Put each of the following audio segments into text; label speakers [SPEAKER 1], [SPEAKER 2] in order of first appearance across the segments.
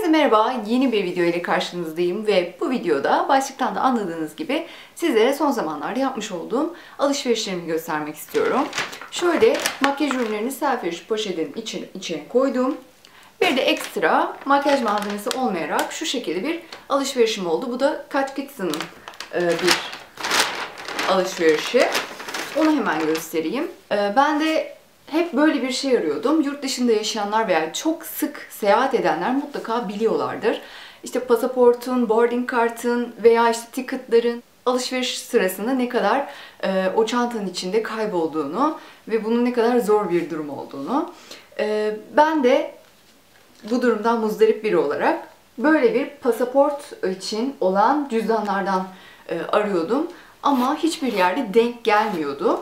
[SPEAKER 1] Herkese merhaba, yeni bir video ile karşınızdayım ve bu videoda başlıktan da anladığınız gibi sizlere son zamanlarda yapmış olduğum alışverişlerimi göstermek istiyorum. Şöyle makyaj ürünlerini selfish poşetin içine, içine koydum. Bir de ekstra makyaj malzemesi olmayarak şu şekilde bir alışverişim oldu. Bu da Kat Kitson'ın e, bir alışverişi. Onu hemen göstereyim. E, ben de hep böyle bir şey arıyordum. Yurt dışında yaşayanlar veya çok sık seyahat edenler mutlaka biliyorlardır. İşte pasaportun, boarding kartın veya işte ticketların alışveriş sırasında ne kadar e, o çantanın içinde kaybolduğunu ve bunun ne kadar zor bir durum olduğunu. E, ben de bu durumdan muzdarip biri olarak böyle bir pasaport için olan cüzdanlardan e, arıyordum. Ama hiçbir yerde denk gelmiyordu.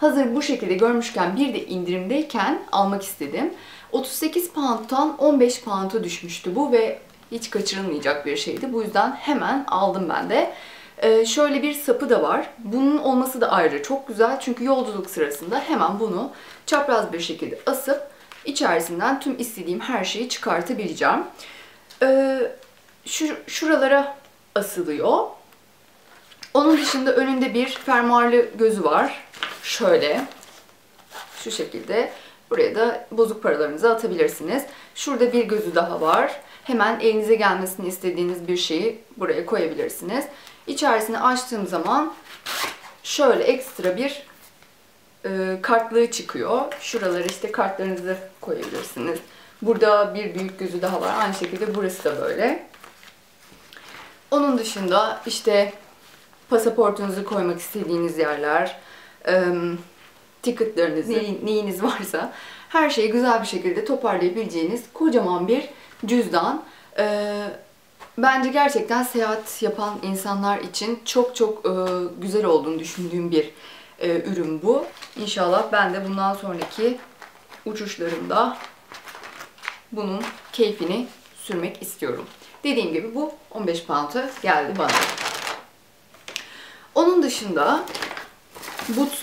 [SPEAKER 1] Hazır bu şekilde görmüşken bir de indirimdeyken almak istedim. 38 pound'tan 15 pound'a düşmüştü bu ve hiç kaçırılmayacak bir şeydi. Bu yüzden hemen aldım ben de. Ee, şöyle bir sapı da var. Bunun olması da ayrı çok güzel. Çünkü yolculuk sırasında hemen bunu çapraz bir şekilde asıp içerisinden tüm istediğim her şeyi çıkartabileceğim. Ee, şu, şuralara asılıyor. Onun dışında önünde bir fermuarlı gözü var. Şöyle. Şu şekilde. Buraya da bozuk paralarınızı atabilirsiniz. Şurada bir gözü daha var. Hemen elinize gelmesini istediğiniz bir şeyi buraya koyabilirsiniz. İçerisini açtığım zaman şöyle ekstra bir e, kartlığı çıkıyor. Şuralara işte kartlarınızı koyabilirsiniz. Burada bir büyük gözü daha var. Aynı şekilde burası da böyle. Onun dışında işte pasaportunuzu koymak istediğiniz yerler, ticketlarınızı, neyiniz varsa her şeyi güzel bir şekilde toparlayabileceğiniz kocaman bir cüzdan. Bence gerçekten seyahat yapan insanlar için çok çok güzel olduğunu düşündüğüm bir ürün bu. İnşallah ben de bundan sonraki uçuşlarımda bunun keyfini sürmek istiyorum. Dediğim gibi bu 15 pound'a geldi bana. Onun dışında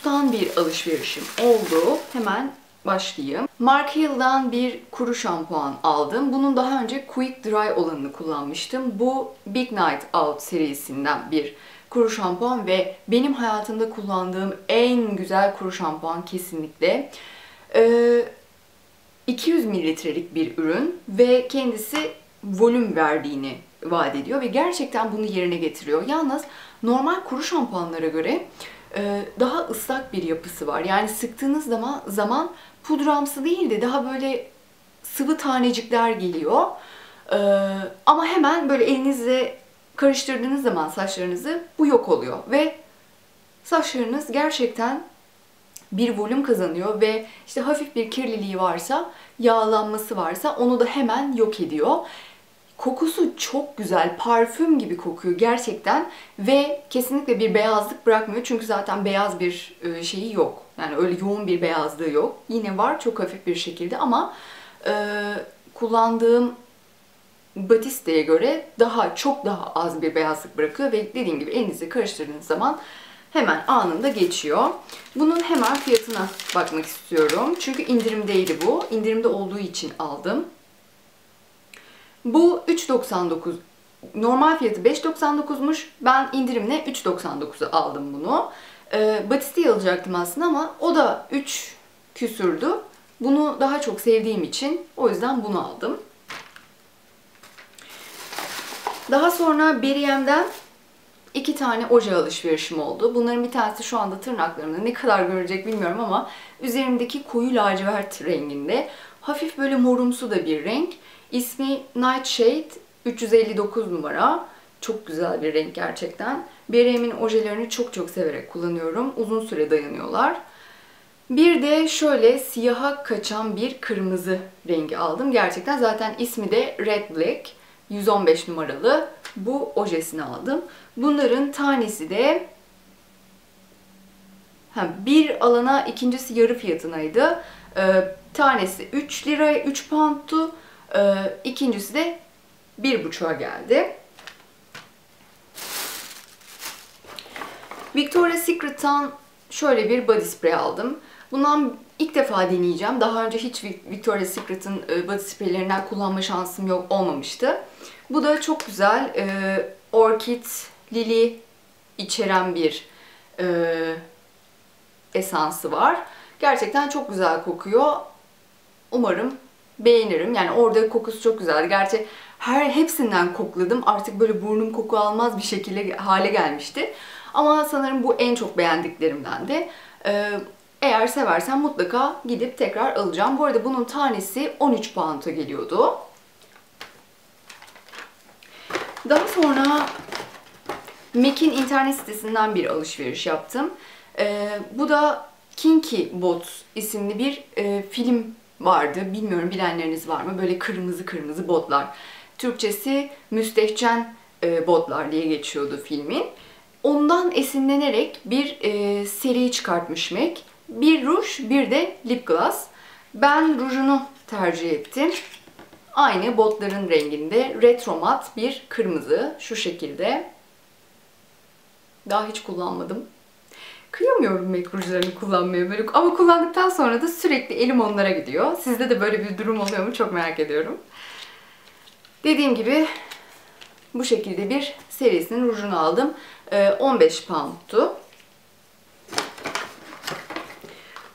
[SPEAKER 1] Boots'tan bir alışverişim oldu. Hemen başlayayım. Mark Hill'dan bir kuru şampuan aldım. Bunun daha önce Quick Dry olanını kullanmıştım. Bu Big Night Out serisinden bir kuru şampuan ve benim hayatımda kullandığım en güzel kuru şampuan kesinlikle. Ee, 200 mililitrelik bir ürün ve kendisi volüm verdiğini vaat ediyor ve gerçekten bunu yerine getiriyor. Yalnız normal kuru şampuanlara göre daha ıslak bir yapısı var. Yani sıktığınız zaman, zaman pudramsı değil de daha böyle sıvı tanecikler geliyor. E, ama hemen böyle elinizle karıştırdığınız zaman saçlarınızı bu yok oluyor. Ve saçlarınız gerçekten bir volüm kazanıyor ve işte hafif bir kirliliği varsa, yağlanması varsa onu da hemen yok ediyor. Kokusu çok güzel, parfüm gibi kokuyor gerçekten ve kesinlikle bir beyazlık bırakmıyor çünkü zaten beyaz bir e, şeyi yok. Yani öyle yoğun bir beyazlığı yok. Yine var çok hafif bir şekilde ama e, kullandığım Batiste'ye göre daha çok daha az bir beyazlık bırakıyor ve dediğim gibi elinizi karıştırdığınız zaman hemen anında geçiyor. Bunun hemen fiyatına bakmak istiyorum. Çünkü indirimdeydi bu. İndirimde olduğu için aldım. Bu 3.99 normal fiyatı 5.99'muş. Ben indirimle 3.99'a aldım bunu. Ee, Batiste'yi alacaktım aslında ama o da 3 küsürdü. Bunu daha çok sevdiğim için o yüzden bunu aldım. Daha sonra Beriyem'den iki tane oje alışverişim oldu. Bunların bir tanesi şu anda tırnaklarımda ne kadar görecek bilmiyorum ama üzerimdeki koyu lacivert renginde. Hafif böyle morumsu da bir renk. İsmi Nightshade 359 numara. Çok güzel bir renk gerçekten. BRM'in ojelerini çok çok severek kullanıyorum. Uzun süre dayanıyorlar. Bir de şöyle siyaha kaçan bir kırmızı rengi aldım. Gerçekten zaten ismi de Red Black. 115 numaralı bu ojesini aldım. Bunların tanesi de ha, bir alana ikincisi yarı fiyatınaydı. Ee, tanesi 3 lira 3 poundtu. Ee, ikincisi de bir buçuğa geldi. Victoria's Secret'tan şöyle bir body spray aldım. Bundan ilk defa deneyeceğim. Daha önce hiç Victoria's Secret'ın e, body spreylerinden kullanma şansım yok olmamıştı. Bu da çok güzel. E, Orchid, Lily içeren bir e, esansı var. Gerçekten çok güzel kokuyor. Umarım beğenirim. Yani orada kokusu çok güzeldi. Gerçi her hepsinden kokladım. Artık böyle burnum koku almaz bir şekilde hale gelmişti. Ama sanırım bu en çok beğendiklerimdendi. Ee, eğer seversen mutlaka gidip tekrar alacağım. Bu arada bunun tanesi 13 pound'a geliyordu. Daha sonra MAC'in internet sitesinden bir alışveriş yaptım. Ee, bu da Kinky Bot isimli bir e, film vardı. Bilmiyorum bilenleriniz var mı? Böyle kırmızı kırmızı botlar. Türkçesi müstehcen e, botlar diye geçiyordu filmin. Ondan esinlenerek bir e, seri çıkartmış Mac. Bir ruj, bir de lip gloss. Ben rujunu tercih ettim. Aynı botların renginde retro mat bir kırmızı şu şekilde. Daha hiç kullanmadım. Kıyamıyorum make rujlarını kullanmaya böyle ama kullandıktan sonra da sürekli elim onlara gidiyor. Sizde de böyle bir durum oluyor mu çok merak ediyorum. Dediğim gibi bu şekilde bir serisinin rujunu aldım. 15 ee, pound'tu.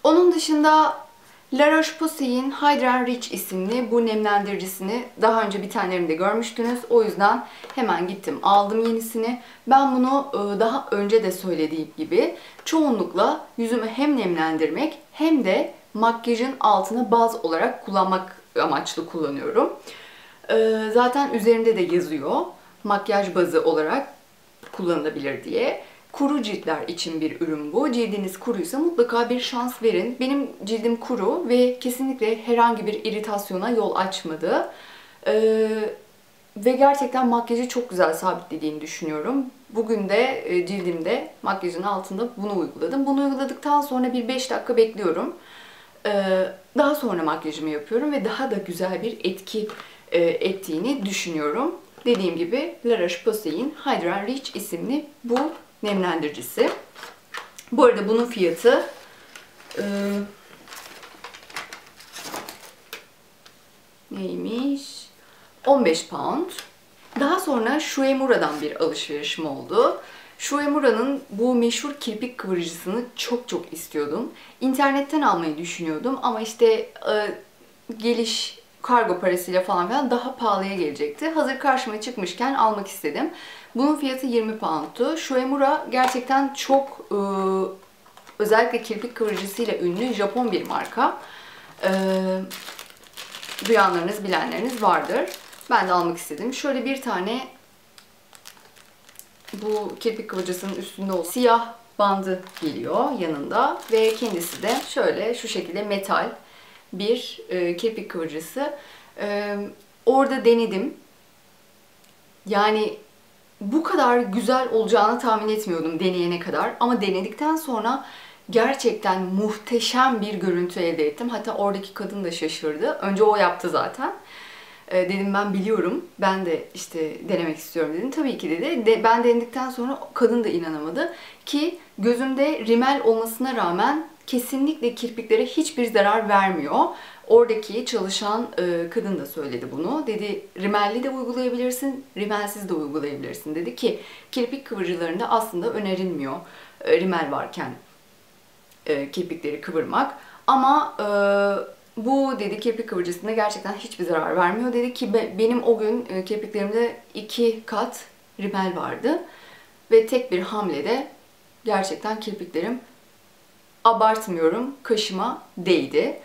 [SPEAKER 1] Onun dışında La Roche-Posay'in Hydra Rich isimli bu nemlendiricisini daha önce bir tanemde görmüştünüz. O yüzden hemen gittim aldım yenisini. Ben bunu e, daha önce de söylediğim gibi çoğunlukla yüzümü hem nemlendirmek hem de makyajın altına baz olarak kullanmak amaçlı kullanıyorum. E, zaten üzerinde de yazıyor makyaj bazı olarak kullanılabilir diye. Kuru ciltler için bir ürün bu. Cildiniz kuruysa mutlaka bir şans verin. Benim cildim kuru ve kesinlikle herhangi bir iritasyona yol açmadı. Ee, ve gerçekten makyajı çok güzel sabitlediğini düşünüyorum. Bugün de e, cildimde makyajın altında bunu uyguladım. Bunu uyguladıktan sonra bir 5 dakika bekliyorum. Ee, daha sonra makyajımı yapıyorum ve daha da güzel bir etki e, ettiğini düşünüyorum. Dediğim gibi La Roche-Posay'in Hydra Rich isimli bu nemlendiricisi. Bu arada bunun fiyatı e, neymiş? 15 pound. Daha sonra Shuemura'dan bir alışverişim oldu. Shuemura'nın bu meşhur kirpik kıvırıcısını çok çok istiyordum. İnternetten almayı düşünüyordum ama işte e, geliş kargo parasıyla falan filan daha pahalıya gelecekti. Hazır karşıma çıkmışken almak istedim. Bunun fiyatı 20 pound'tu. Shuemura gerçekten çok e, özellikle kirpik kıvırıcısıyla ünlü Japon bir marka. E, duyanlarınız, bilenleriniz vardır. Ben de almak istedim. Şöyle bir tane bu kirpik kıvırcısının üstünde o siyah bandı geliyor yanında ve kendisi de şöyle şu şekilde metal bir e, kirpik kıvırcısı. E, orada denedim. Yani bu kadar güzel olacağını tahmin etmiyordum deneyene kadar. Ama denedikten sonra gerçekten muhteşem bir görüntü elde ettim. Hatta oradaki kadın da şaşırdı. Önce o yaptı zaten. E, dedim ben biliyorum. Ben de işte denemek istiyorum dedim. Tabii ki dedi. De, ben denedikten sonra kadın da inanamadı. Ki gözümde rimel olmasına rağmen kesinlikle kirpiklere hiçbir zarar vermiyor. Oradaki çalışan e, kadın da söyledi bunu. Dedi rimelli de uygulayabilirsin, rimelsiz de uygulayabilirsin. Dedi ki kirpik kıvırcılarında aslında önerilmiyor e, rimel varken e, kirpikleri kıvırmak. Ama e, bu dedi kirpik kıvırcısında gerçekten hiçbir zarar vermiyor. Dedi ki be, benim o gün e, kirpiklerimde iki kat rimel vardı. Ve tek bir hamlede gerçekten kirpiklerim abartmıyorum kaşıma değdi.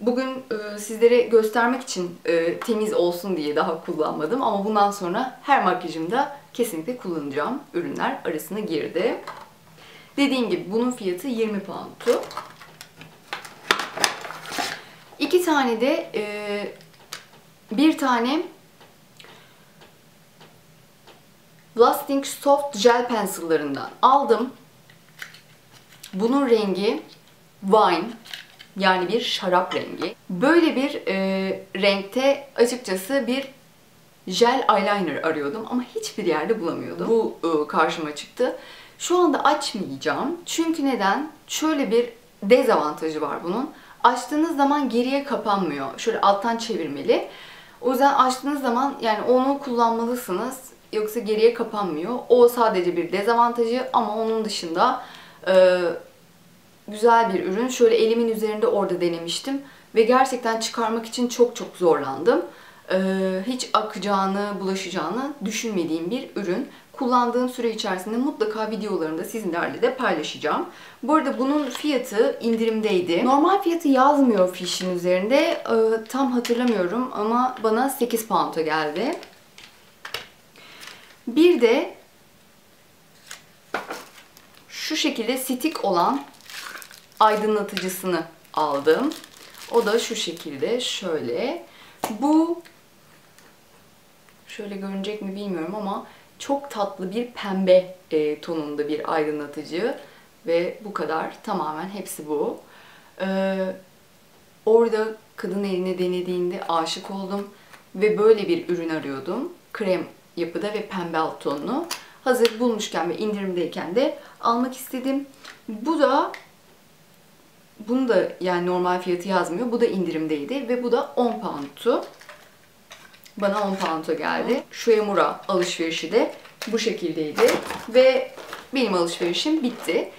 [SPEAKER 1] Bugün e, sizlere göstermek için e, temiz olsun diye daha kullanmadım ama bundan sonra her makyajımda kesinlikle kullanacağım ürünler arasına girdi. Dediğim gibi bunun fiyatı 20 pound'tu. İki tane de e, bir tane Lasting Soft Gel Pencil'larından aldım. Bunun rengi wine yani bir şarap rengi. Böyle bir e, renkte açıkçası bir jel eyeliner arıyordum ama hiçbir yerde bulamıyordum. Bu e, karşıma çıktı. Şu anda açmayacağım. Çünkü neden? Şöyle bir dezavantajı var bunun. Açtığınız zaman geriye kapanmıyor. Şöyle alttan çevirmeli. O yüzden açtığınız zaman yani onu kullanmalısınız. Yoksa geriye kapanmıyor. O sadece bir dezavantajı ama onun dışında e, güzel bir ürün. Şöyle elimin üzerinde orada denemiştim. Ve gerçekten çıkarmak için çok çok zorlandım. E, hiç akacağını, bulaşacağını düşünmediğim bir ürün. Kullandığım süre içerisinde mutlaka videolarımda sizinlerle de paylaşacağım. Bu arada bunun fiyatı indirimdeydi. Normal fiyatı yazmıyor fişin üzerinde. E, tam hatırlamıyorum ama bana 8 pound'a geldi. Bir de şu şekilde stick olan aydınlatıcısını aldım. O da şu şekilde şöyle. Bu şöyle görünecek mi bilmiyorum ama çok tatlı bir pembe e, tonunda bir aydınlatıcı ve bu kadar. Tamamen hepsi bu. Ee, orada kadın eline denediğinde aşık oldum ve böyle bir ürün arıyordum. Krem yapıda ve pembe alt tonlu. Hazır bulmuşken ve indirimdeyken de almak istedim. Bu da bunu da yani normal fiyatı yazmıyor. Bu da indirimdeydi ve bu da 10 pound'tu. Bana 10 pound'a geldi. Şu Emura alışverişi de bu şekildeydi ve benim alışverişim bitti.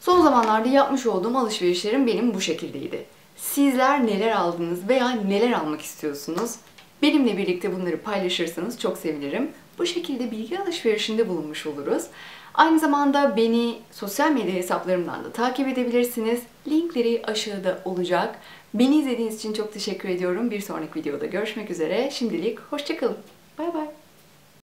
[SPEAKER 1] Son zamanlarda yapmış olduğum alışverişlerim benim bu şekildeydi. Sizler neler aldınız veya neler almak istiyorsunuz? Benimle birlikte bunları paylaşırsanız çok sevinirim. Bu şekilde bilgi alışverişinde bulunmuş oluruz. Aynı zamanda beni sosyal medya hesaplarımdan da takip edebilirsiniz. Linkleri aşağıda olacak. Beni izlediğiniz için çok teşekkür ediyorum. Bir sonraki videoda görüşmek üzere. Şimdilik hoşçakalın. Bay bay.